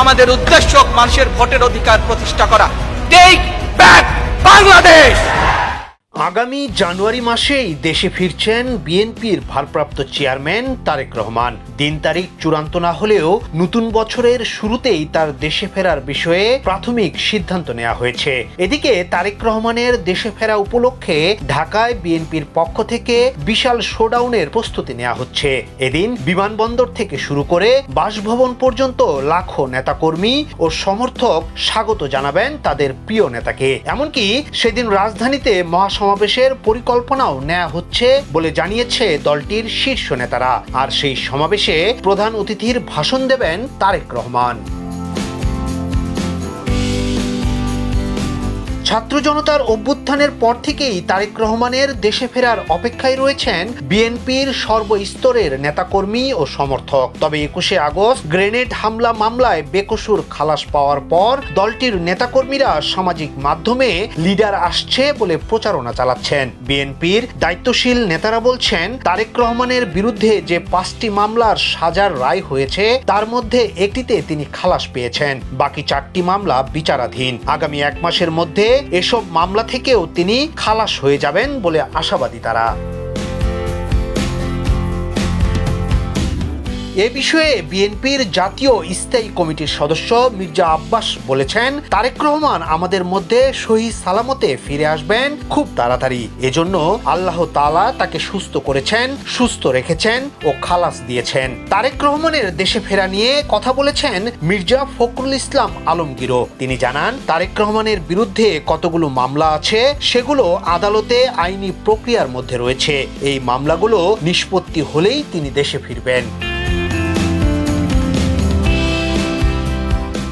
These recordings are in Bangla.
আমাদের উদ্দেশ্য মানুষের ভোটের অধিকার প্রতিষ্ঠা করা। টেক ব্যাক বাংলাদেশ আগামী জানুয়ারি মাসেই দেশে ফিরছেন বিএনপির ভারপ্রাপ্ত চেয়ারম্যান তারেক রহমান। দিন তারিখ চূড়ান্ত না হলেও নতুন বছরের শুরুতেই তার দেশে ফেরার বিষয়ে প্রাথমিক সিদ্ধান্ত নেওয়া হয়েছে। এদিকে তারেক রহমানের দেশে ফেরা উপলক্ষে ঢাকায় বিএনপির পক্ষ থেকে বিশাল শোডাউনের প্রস্তুতি নেওয়া হচ্ছে। এদিন বিমানবন্দর থেকে শুরু করে বাসভবন পর্যন্ত লাখো নেতাকর্মী ও সমর্থক স্বাগত জানাবেন তাদের প্রিয় নেতাকে। এমনকি সেদিন রাজধানীতে মহাসমাবেশের পরিকল্পনাও নেওয়া হচ্ছে বলে জানিয়েছে দলটির শীর্ষ নেতারা। আর সেই সমাবেশে প্রধান অতিথির ভাষণ দেবেন তারেক রহমান। ছাত্র জনতার অভ্যুত্থানের পর থেকেই তারেক রহমানের দেশে ফেরার অপেক্ষায় রয়েছেন বিএনপির সর্বস্তরের নেতাকর্মী ও সমর্থক। তবে একুশে আগস্ট গ্রেনেড হামলা মামলায় বেকসুর খালাস পাওয়ার পর দলটির নেতাকর্মীরা সামাজিক মাধ্যমে লিডার আসছে বলে প্রচারণা চালাচ্ছেন। বিএনপির দায়িত্বশীল নেতারা বলছেন, তারেক রহমানের বিরুদ্ধে যে পাঁচটি মামলার সাজার রায় হয়েছে, তার মধ্যে একটিতে তিনি খালাস পেয়েছেন। বাকি চারটি মামলা বিচারাধীন। আগামী এক মাসের মধ্যে এসব মামলা থেকেও তিনি খালাস হয়ে যাবেন বলে আশাবাদী তারা। এ বিষয়ে বিএনপির জাতীয় স্থায়ী কমিটির সদস্য মির্জা আব্বাস বলেছেন, তারেক রহমান আমাদের মধ্যে সহি সালামতে ফিরে আসবেন খুব তাড়াতাড়ি। এজন্য আল্লাহ তালা তাকে সুস্থ করেছেন, সুস্থ রেখেছেন ও খালাস দিয়েছেন। তারেক রহমানের দেশে ফেরা নিয়ে কথা বলেছেন মির্জা ফখরুল ইসলাম আলমগীরও। তিনি জানান, তারেক রহমানের বিরুদ্ধে কতগুলো মামলা আছে, সেগুলো আদালতে আইনি প্রক্রিয়ার মধ্যে রয়েছে। এই মামলাগুলো নিষ্পত্তি হলেই তিনি দেশে ফিরবেন।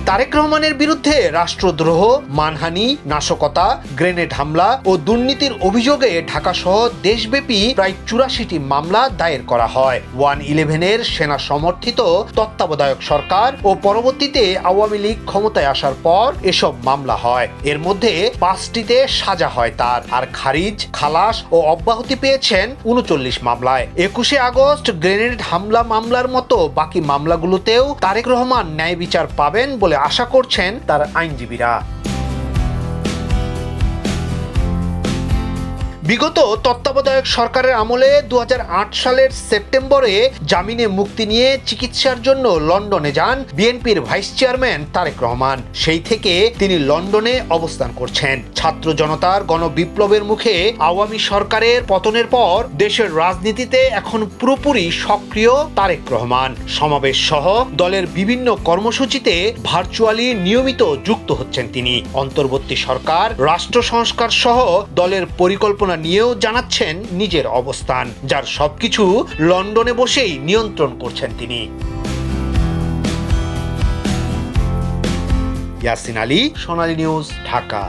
তারেক রহমানের বিরুদ্ধে রাষ্ট্রদ্রোহ, মানহানি, নাশকতা, গ্রেনেড হামলা ও দুর্নীতির অভিযোগে ঢাকা সহ দেশব্যাপী প্রায় চুরাশিটি মামলা দায়ের করা হয়। ওয়ান ইলেভেনের সেনা সমর্থিত তত্ত্বাবধায়ক সরকার ও পরবর্তীতে আওয়ামী লীগ ক্ষমতায় আসার পর এসব মামলা হয়। এর মধ্যে পাঁচটিতে সাজা হয় তার। আর খারিজ, খালাস ও অব্যাহতি পেয়েছেন উনচল্লিশ মামলায়। একুশে আগস্ট গ্রেনেড হামলা মামলার মতো বাকি মামলাগুলোতেও তারেক রহমান ন্যায় বিচার পাবেন বলে আশা করছেন তার আইনজীবীরা। বিগত তত্ত্বাবধায়ক সরকারের আমলে দু হাজার আট সালের সেপ্টেম্বরে জামিনে মুক্তি নিয়ে চিকিৎসার জন্য লন্ডনে যান বিএনপির ভাইস চেয়ারম্যান তারেক রহমান। সেই থেকে তিনি লন্ডনে অবস্থান করছেন। ছাত্র জনতার গণবিপ্লবের মুখে আওয়ামী সরকারের পতনের পর দেশের রাজনীতিতে এখন পুরোপুরি সক্রিয় তারেক রহমান। সমাবেশ সহ দলের বিভিন্ন কর্মসূচিতে ভার্চুয়ালি নিয়মিত যুক্ত হচ্ছেন তিনি। অন্তর্বর্তী সরকার, রাষ্ট্র সংস্কার সহ দলের পরিকল্পনা নিয়েও জানাচ্ছেন নিজের অবস্থান, যার সবকিছু লন্ডনে বসেই নিয়ন্ত্রণ করছেন তিনি। ইয়াসিন আলী, সোনালী নিউজ, ঢাকা।